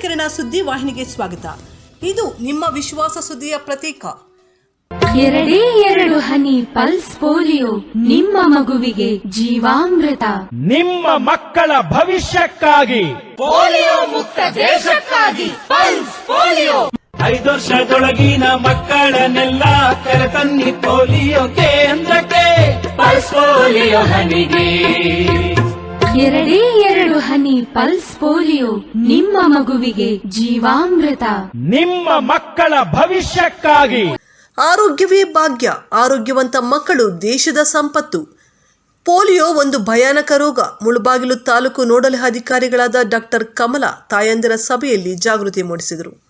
ಕಿರಣ ಸುದ್ದಿ ವಾಹಿನಿಗೆ ಸ್ವಾಗತ. ಇದು ನಿಮ್ಮ ವಿಶ್ವಾಸ ಸುದ್ದಿಯ ಪ್ರತೀಕ. ಎರಡೇ ಎರಡು ಹನಿ ಪಲ್ಸ್ ಪೋಲಿಯೋ ನಿಮ್ಮ ಮಗುವಿಗೆ ಜೀವಾಮೃತ. ನಿಮ್ಮ ಮಕ್ಕಳ ಭವಿಷ್ಯಕ್ಕಾಗಿ. ಪೋಲಿಯೋ ಮುಕ್ತ ದೇಶಕ್ಕಾಗಿ ಪಲ್ಸ್ ಪೋಲಿಯೋ. ಐದು ವರ್ಷದೊಳಗಿನ ಮಕ್ಕಳನ್ನೆಲ್ಲ ಕರೆತನ್ನಿ ಪೋಲಿಯೋ ಕೇಂದ್ರಕ್ಕೆ. ಪಲ್ಸ್ ಪೋಲಿಯೋ ಹನಿಗೆ. ಎರಡೇ ಎರಡು ಹನಿ ಪಲ್ಸ್ ಪೋಲಿಯೋ ನಿಮ್ಮ ಮಗುವಿಗೆ ಜೀವಾಮೃತ. ನಿಮ್ಮ ಮಕ್ಕಳ ಭವಿಷ್ಯಕ್ಕಾಗಿ. ಆರೋಗ್ಯವೇ ಭಾಗ್ಯ ಆರೋಗ್ಯವಂತ ಮಕ್ಕಳು ದೇಶದ ಸಂಪತ್ತು. ಪೋಲಿಯೋ ಒಂದು ಭಯಾನಕ ರೋಗ. ಮುಳುಬಾಗಿಲು ತಾಲೂಕು ನೋಡಲ್ ಅಧಿಕಾರಿಗಳಾದ ಡಾಕ್ಟರ್ ಕಮಲ ತಾಯಂದಿರ ಸಭೆಯಲ್ಲಿ ಜಾಗೃತಿ ಮೂಡಿಸಿದರು.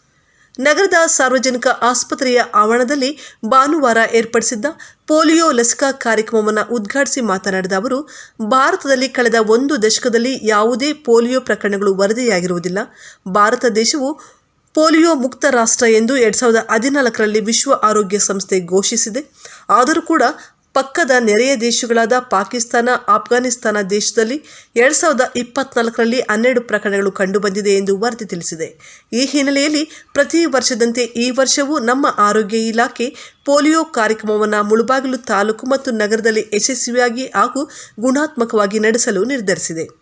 ನಗರದ ಸಾರ್ವಜನಿಕ ಆಸ್ಪತ್ರೆಯ ಆವರಣದಲ್ಲಿ ಭಾನುವಾರ ಏರ್ಪಡಿಸಿದ್ದ ಪೋಲಿಯೋ ಲಸಿಕಾ ಕಾರ್ಯಕ್ರಮವನ್ನು ಉದ್ಘಾಟಿಸಿ ಮಾತನಾಡಿದ ಅವರು, ಭಾರತದಲ್ಲಿ ಕಳೆದ ಒಂದು ದಶಕದಲ್ಲಿ ಯಾವುದೇ ಪೋಲಿಯೋ ಪ್ರಕರಣಗಳು ವರದಿಯಾಗಿರುವುದಿಲ್ಲ. ಭಾರತ ದೇಶವು ಪೋಲಿಯೋ ಮುಕ್ತ ರಾಷ್ಟ್ರ ಎಂದು ಎರಡು ಸಾವಿರದ ಹದಿನಾಲ್ಕರಲ್ಲಿ ವಿಶ್ವ ಆರೋಗ್ಯ ಸಂಸ್ಥೆ ಘೋಷಿಸಿದೆ. ಆದರೂ ಕೂಡ ಪಕ್ಕದ ನೆರೆಯ ದೇಶಗಳಾದ ಪಾಕಿಸ್ತಾನ, ಆಫ್ಘಾನಿಸ್ತಾನ ದೇಶದಲ್ಲಿ ಎರಡು ಸಾವಿರದ ಇಪ್ಪತ್ನಾಲ್ಕರಲ್ಲಿ ಹನ್ನೆರಡು ಪ್ರಕರಣಗಳು ಕಂಡುಬಂದಿದೆ ಎಂದು ವರದಿ ತಿಳಿಸಿದೆ. ಈ ಹಿನ್ನೆಲೆಯಲ್ಲಿ ಪ್ರತಿ ವರ್ಷದಂತೆ ಈ ವರ್ಷವೂ ನಮ್ಮ ಆರೋಗ್ಯ ಇಲಾಖೆ ಪೋಲಿಯೋ ಕಾರ್ಯಕ್ರಮವನ್ನು ಮುಳುಬಾಗಿಲು ತಾಲೂಕು ಮತ್ತು ನಗರದಲ್ಲಿ ಯಶಸ್ವಿಯಾಗಿ ಹಾಗೂ ಗುಣಾತ್ಮಕವಾಗಿ ನಡೆಸಲು ನಿರ್ಧರಿಸಿದೆ.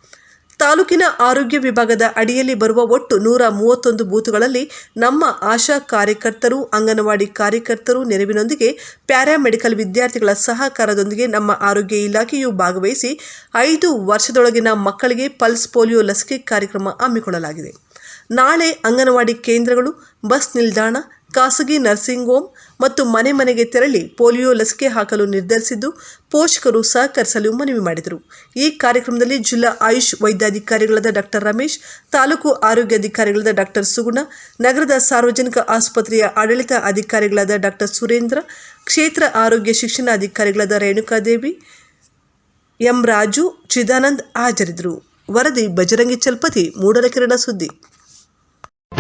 ತಾಲೂಕಿನ ಆರೋಗ್ಯ ವಿಭಾಗದ ಅಡಿಯಲ್ಲಿ ಬರುವ ಒಟ್ಟು ನೂರ ಮೂವತ್ತೊಂದು ಬೂತ್ಗಳಲ್ಲಿ ನಮ್ಮ ಆಶಾ ಕಾರ್ಯಕರ್ತರು, ಅಂಗನವಾಡಿ ಕಾರ್ಯಕರ್ತರು ನೆರವಿನೊಂದಿಗೆ ಪ್ಯಾರಾಮೆಡಿಕಲ್ ವಿದ್ಯಾರ್ಥಿಗಳ ಸಹಕಾರದೊಂದಿಗೆ ನಮ್ಮ ಆರೋಗ್ಯ ಇಲಾಖೆಯು ಭಾಗವಹಿಸಿ ಐದು ವರ್ಷದೊಳಗಿನ ಮಕ್ಕಳಿಗೆ ಪಲ್ಸ್ ಪೋಲಿಯೋ ಲಸಿಕೆ ಕಾರ್ಯಕ್ರಮ ಹಮ್ಮಿಕೊಳ್ಳಲಾಗಿದೆ. ನಾಳೆ ಅಂಗನವಾಡಿ ಕೇಂದ್ರಗಳು, ಬಸ್ ನಿಲ್ದಾಣ ಖಾಸಗಿ ನರ್ಸಿಂಗ್ ಹೋಮ್ ಮತ್ತು ಮನೆ ಮನೆಗೆ ತೆರಳಿ ಪೋಲಿಯೋ ಲಸಿಕೆ ಹಾಕಲು ನಿರ್ಧರಿಸಿದ್ದು, ಪೋಷಕರು ಸಹಕರಿಸಲು ಮನವಿ ಮಾಡಿದರು. ಈ ಕಾರ್ಯಕ್ರಮದಲ್ಲಿ ಜಿಲ್ಲಾ ಆಯುಷ್ ವೈದ್ಯಾಧಿಕಾರಿಗಳಾದ ಡಾಕ್ಟರ್ ರಮೇಶ್, ತಾಲೂಕು ಆರೋಗ್ಯಾಧಿಕಾರಿಗಳಾದ ಡಾಕ್ಟರ್ ಸುಗುಣ, ನಗರದ ಸಾರ್ವಜನಿಕ ಆಸ್ಪತ್ರೆಯ ಆಡಳಿತ ಅಧಿಕಾರಿಗಳಾದ ಡಾಕ್ಟರ್ ಸುರೇಂದ್ರ, ಕ್ಷೇತ್ರ ಆರೋಗ್ಯ ಶಿಕ್ಷಣಾಧಿಕಾರಿಗಳಾದ ರೇಣುಕಾದೇವಿ, ಎಂ ರಾಜು, ಚಿದಾನಂದ್ ಹಾಜರಿದ್ದರು. ವರದಿ ಬಜರಂಗಿ ಚಲ್ಪತಿ ಮೂಡಲಕಿರಣ ಸುದ್ದಿ.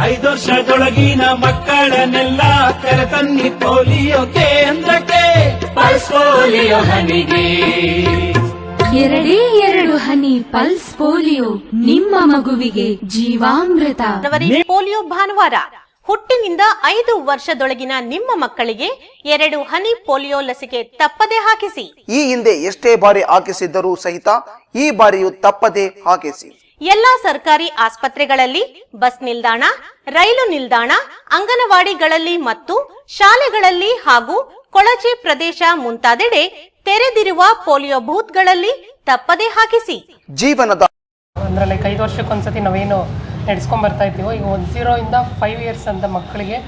ಐದು ವರ್ಷದೊಳಗಿನ ಮಕ್ಕಳನ್ನೆಲ್ಲ ಕರೆತನ್ನಿ ಪೋಲಿಯೋ ಕೇಂದ್ರಕ್ಕೆ ಪಲ್ಸ್ ಪೋಲಿಯೋ ಹನಿಗೆ. ಎರಡೇ ಎರಡು ಹನಿ ಪಲ್ಸ್ ಪೋಲಿಯೋ ನಿಮ್ಮ ಮಗುವಿಗೆ ಜೀವಾಮೃತ. ಜನವರಿ ಪೋಲಿಯೋ ಭಾನುವಾರ ಹುಟ್ಟಿನಿಂದ ಐದು ವರ್ಷದೊಳಗಿನ ನಿಮ್ಮ ಮಕ್ಕಳಿಗೆ ಎರಡು ಹನಿ ಪೋಲಿಯೋ ಲಸಿಕೆ ತಪ್ಪದೆ ಹಾಕಿಸಿ. ಈ ಹಿಂದೆ ಎಷ್ಟೇ ಬಾರಿ ಹಾಕಿಸಿದ್ದರೂ ಸಹಿತ ಈ ಬಾರಿಯೂ ತಪ್ಪದೆ ಹಾಕಿಸಿ. ಎಲ್ಲಾ ಸರ್ಕಾರಿ ಆಸ್ಪತ್ರೆಗಳಲ್ಲಿ ಬಸ್ ನಿಲ್ದಾಣ ರೈಲು ನಿಲ್ದಾಣ ಅಂಗನವಾಡಿಗಳಲ್ಲಿ ಮತ್ತು ಶಾಲೆಗಳಲ್ಲಿ ಹಾಗೂ ಕೊಳಚೆ ಪ್ರದೇಶ ಮುಂತಾದೆಡೆ ತೆರೆದಿರುವ ಪೋಲಿಯೋ ಬೂತ್ಗಳಲ್ಲಿ ತಪ್ಪದೆ ಹಾಕಿಸಿ. ಜೀವನದ ಅಂದ್ರೆ ಲೈಕ್ ಐದು ವರ್ಷಕ್ಕೊಂದ್ಸತಿ ನಾವೇನು ನಡೆಸ್ಕೊಂಡ್ ಬರ್ತಾ ಇದ್ದೀವೋ ಈಗ ಒಂದು ಇಂದ ಫೈವ್ ಇಯರ್ಸ್ ಅಂತ ಮಕ್ಕಳಿಗೆ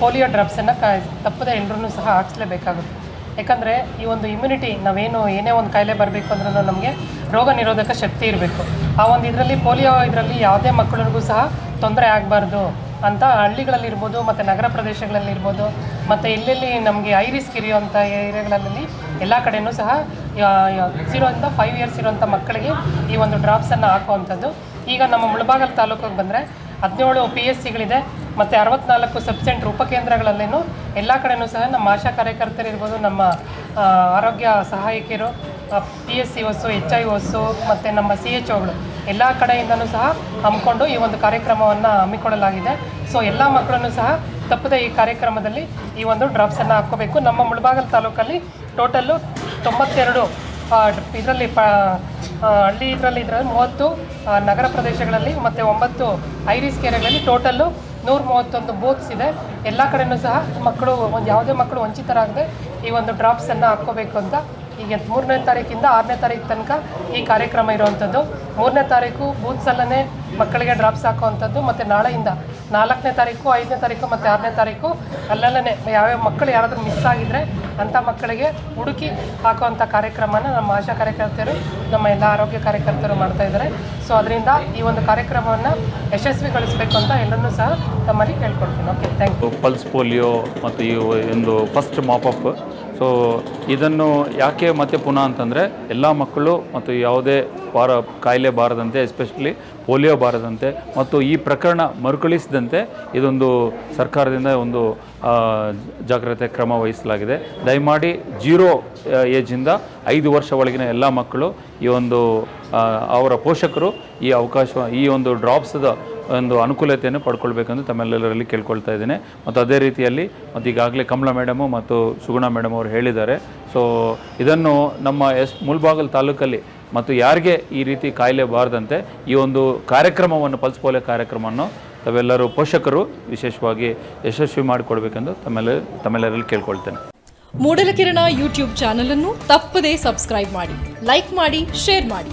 ಪೋಲಿಯೋ ಡ್ರಾಪ್ಸನ್ನು ಕ ತಪ್ಪದೆ ಎಲ್ಲರೂ ಸಹ ಹಾಕ್ಸ್ಲೇಬೇಕಾಗುತ್ತೆ. ಯಾಕಂದರೆ ಈ ಒಂದು ಇಮ್ಯುನಿಟಿ ನಾವೇನು ಏನೇ ಒಂದು ಕಾಯಿಲೆ ಬರಬೇಕು ಅಂದ್ರೂ ನಮಗೆ ರೋಗ ನಿರೋಧಕ ಶಕ್ತಿ ಇರಬೇಕು. ಆ ಒಂದು ಇದರಲ್ಲಿ ಪೋಲಿಯೋ ಇದರಲ್ಲಿ ಯಾವುದೇ ಮಕ್ಕಳಿಗೂ ಸಹ ತೊಂದರೆ ಆಗಬಾರ್ದು ಅಂತ ಹಳ್ಳಿಗಳಲ್ಲಿರ್ಬೋದು, ಮತ್ತು ನಗರ ಪ್ರದೇಶಗಳಲ್ಲಿರ್ಬೋದು, ಮತ್ತು ಎಲ್ಲೆಲ್ಲಿ ನಮಗೆ ಐ ರಿಸ್ಕ್ ಇರುವಂಥ ಏರಿಯಾಗಳಲ್ಲಿ ಎಲ್ಲ ಕಡೆಯೂ ಸಹ ಸಿರೋಂಥ ಫೈವ್ ಇಯರ್ಸ್ ಇರುವಂಥ ಮಕ್ಕಳಿಗೆ ಈ ಒಂದು ಡ್ರಾಪ್ಸನ್ನು ಹಾಕುವಂಥದ್ದು. ಈಗ ನಮ್ಮ ಮುಳಬಾಗಲ್ ತಾಲೂಕಿಗೆ ಬಂದರೆ ಹದಿನೇಳು ಪಿ ಎಸ್ ಸಿಗಳಿದೆ ಮತ್ತು ಅರವತ್ನಾಲ್ಕು ಸಬ್ಸೆಂಟ್ರ್ ಉಪಕೇಂದ್ರಗಳಲ್ಲೇನು ಎಲ್ಲ ಕಡೆಯೂ ಸಹ ನಮ್ಮ ಆಶಾ ಕಾರ್ಯಕರ್ತರಿರ್ಬೋದು ನಮ್ಮ ಆರೋಗ್ಯ ಸಹಾಯಕಿಯರು ಪಿ ಎಸ್ ಸಿ ಒಸ್ಸು ಎಚ್ ಐ ಒಸ್ಸು ಮತ್ತು ನಮ್ಮ ಸಿ ಎಚ್ ಒಗಳು ಎಲ್ಲ ಕಡೆಯಿಂದನೂ ಸಹ ಹಮ್ಮಿಕೊಂಡು ಈ ಒಂದು ಕಾರ್ಯಕ್ರಮವನ್ನು ಹಮ್ಮಿಕೊಳ್ಳಲಾಗಿದೆ. ಸೊ ಎಲ್ಲ ಮಕ್ಕಳನ್ನು ಸಹ ತಪ್ಪದೆ ಈ ಕಾರ್ಯಕ್ರಮದಲ್ಲಿ ಈ ಒಂದು ಡ್ರಾಪ್ಸನ್ನು ಹಾಕ್ಕೋಬೇಕು. ನಮ್ಮ ಮುಳಬಾಗಲ್ ತಾಲೂಕಲ್ಲಿ ಟೋಟಲ್ಲು ತೊಂಬತ್ತೆರಡು ಇದರಲ್ಲಿ ಪ ಹಳ್ಳಿ ಇದರಲ್ಲಿ ಇದರಲ್ಲಿ ಮೂವತ್ತು ನಗರ ಪ್ರದೇಶಗಳಲ್ಲಿ ಮತ್ತು ಒಂಬತ್ತು ಐರಿಸ್ ಕೆರೆಗಳಲ್ಲಿ ಟೋಟಲ್ಲು ನೂರ ಮೂವತ್ತೊಂದು ಬೂತ್ಸ್ ಇದೆ. ಎಲ್ಲ ಕಡೆಯೂ ಸಹ ಮಕ್ಕಳು, ಒಂದು ಯಾವುದೇ ಮಕ್ಕಳು ವಂಚಿತರಾಗದೆ ಈ ಒಂದು ಡ್ರಾಪ್ಸನ್ನು ಹಾಕ್ಕೋಬೇಕು ಅಂತ. ಈಗ ಮೂರನೇ ತಾರೀಕಿಂದ ಆರನೇ ತಾರೀಕು ತನಕ ಈ ಕಾರ್ಯಕ್ರಮ ಇರುವಂಥದ್ದು ಮೂರನೇ ತಾರೀಕು ಬೂತ್ಸಲ್ಲೇ ಮಕ್ಕಳಿಗೆ ಡ್ರಾಪ್ಸ್ ಹಾಕುವಂಥದ್ದು ಮತ್ತು ನಾಳೆಯಿಂದ ನಾಲ್ಕನೇ ತಾರೀಕು, ಐದನೇ ತಾರೀಕು ಮತ್ತು ಆರನೇ ತಾರೀಕು ಅಲ್ಲಲ್ಲೇ ಯಾವ್ಯಾವ ಮಕ್ಕಳು ಯಾರಾದರೂ ಮಿಸ್ ಆಗಿದ್ರೆ ಅಂಥ ಮಕ್ಕಳಿಗೆ ಹುಡುಕಿ ಹಾಕುವಂಥ ಕಾರ್ಯಕ್ರಮನ ನಮ್ಮ ಆಶಾ ಕಾರ್ಯಕರ್ತರು ನಮ್ಮ ಎಲ್ಲ ಆರೋಗ್ಯ ಕಾರ್ಯಕರ್ತರು ಮಾಡ್ತಾ ಇದ್ದಾರೆ. ಸೊ ಅದರಿಂದ ಈ ಒಂದು ಕಾರ್ಯಕ್ರಮವನ್ನು ಯಶಸ್ವಿಗೊಳಿಸಬೇಕು ಅಂತ ಎಲ್ಲರನ್ನೂ ಸಹ ತಮ್ಮಲ್ಲಿ ಕೇಳ್ಕೊಳ್ತೀನಿ. Okay thank you pulse polio ಮತ್ತು ಈ ಒಂದು ಫಸ್ಟ್ ಮಾಪಪ್ ಸೊ ಇದನ್ನು ಯಾಕೆ ಮತ್ತೆ ಪುನಃ ಅಂತಂದರೆ ಎಲ್ಲ ಮಕ್ಕಳು ಮತ್ತು ಯಾವುದೇ ಬಾರ ಕಾಯಿಲೆ ಬಾರದಂತೆ ಎಸ್ಪೆಷಲಿ ಪೋಲಿಯೋ ಬಾರದಂತೆ ಮತ್ತು ಈ ಪ್ರಕರಣ ಮರುಕಳಿಸದಂತೆ ಇದೊಂದು ಸರ್ಕಾರದಿಂದ ಒಂದು ಜಾಗ್ರತೆ ಕ್ರಮ ವಹಿಸಲಾಗಿದೆ. ದಯಮಾಡಿ ಜೀರೋ ಏಜಿಂದ ಐದು ವರ್ಷ ಒಳಗಿನ ಎಲ್ಲ ಮಕ್ಕಳು ಈ ಒಂದು ಅವರ ಪೋಷಕರು ಈ ಅವಕಾಶ, ಈ ಒಂದು ಡ್ರಾಪ್ಸ್ದ ಒಂದು ಅನುಕೂಲತೆಯನ್ನು ಪಡ್ಕೊಳ್ಬೇಕೆಂದು ತಮ್ಮೆಲ್ಲರಲ್ಲಿ ಕೇಳ್ಕೊಳ್ತಾ ಇದ್ದೇನೆ. ಮತ್ತು ಅದೇ ರೀತಿಯಲ್ಲಿ ಮತ್ತು ಈಗಾಗಲೇ ಕಮಲಾ ಮೇಡಮು ಮತ್ತು ಸುಗುಣ ಮೇಡಮ್ ಅವರು ಹೇಳಿದ್ದಾರೆ. ಸೊ, ಇದನ್ನು ನಮ್ಮ ಎಸ್ ಮುಲ್ಬಾಗಲ್ ತಾಲೂಕಲ್ಲಿ ಮತ್ತು ಯಾರಿಗೆ ಈ ರೀತಿ ಕಾಯಿಲೆ ಬಾರದಂತೆ ಈ ಒಂದು ಕಾರ್ಯಕ್ರಮವನ್ನು, ಪಲ್ಸ್ ಪೋಲಿಯೋ ಕಾರ್ಯಕ್ರಮವನ್ನು ತಾವೆಲ್ಲರೂ ಪೋಷಕರು ವಿಶೇಷವಾಗಿ ಯಶಸ್ವಿ ಮಾಡಿಕೊಡ್ಬೇಕೆಂದು ತಮ್ಮೆಲ್ಲ ತಮ್ಮೆಲ್ಲರಲ್ಲಿ ಕೇಳ್ಕೊಳ್ತೇನೆ. ಮೂಡಲಕಿರಣ ಯೂಟ್ಯೂಬ್ ಚಾನಲನ್ನು ತಪ್ಪದೇ ಸಬ್ಸ್ಕ್ರೈಬ್ ಮಾಡಿ, ಲೈಕ್ ಮಾಡಿ, ಶೇರ್ ಮಾಡಿ.